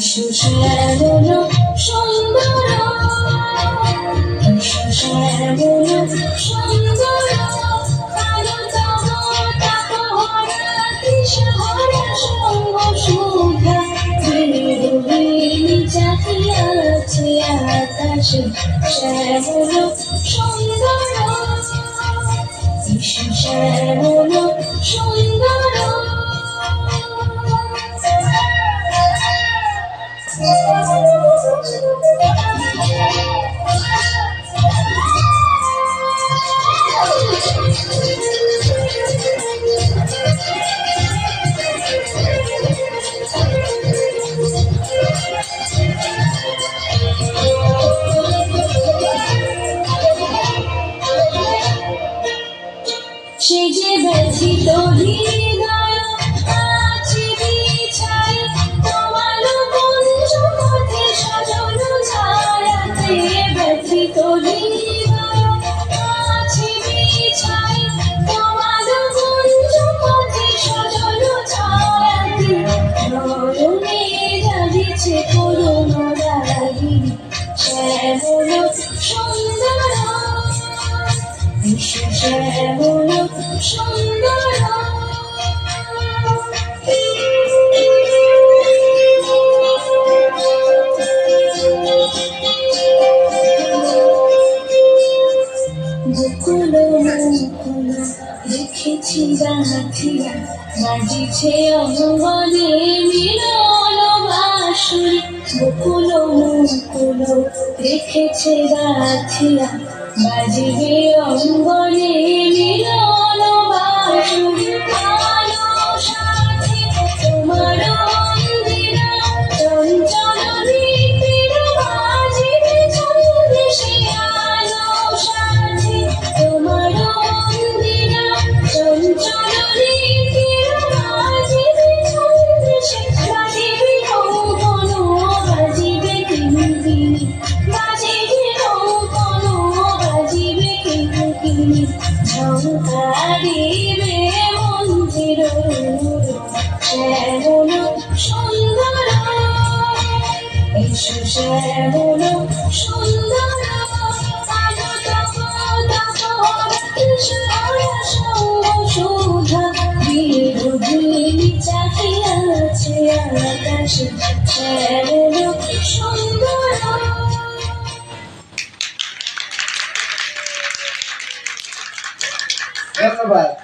শ্যামল সুন্দর শ্যামল সঙ্গ সে যে ব্যথিত হৃদয় আছে বিছাই তোমার কুঞ্জ পথে সাজানো ছায়াতে ব্যথিত হৃদয় আছে বিছাই তোমার কুঞ্জ পথে সাজানো ছায়াতে নরমে জাগিছে করুণা রাগিনী শ্যামল সুন্দর। শ্যামল গোকুল মুকুল দেখেছি রাখিয়া বাজিছে অঙ্গনে মিলন বাসুরি গোকুল মুকুল দেখেছে রাখিয়া বাজিবে অঙ্গনে মিলন। ঝঙ্কারিবে মন্দির শ্যামল সুন্দর এসো শ্যামল সুন্দর চাহিয়াছে আকাশে শ্যামল সুন্দর Carnaval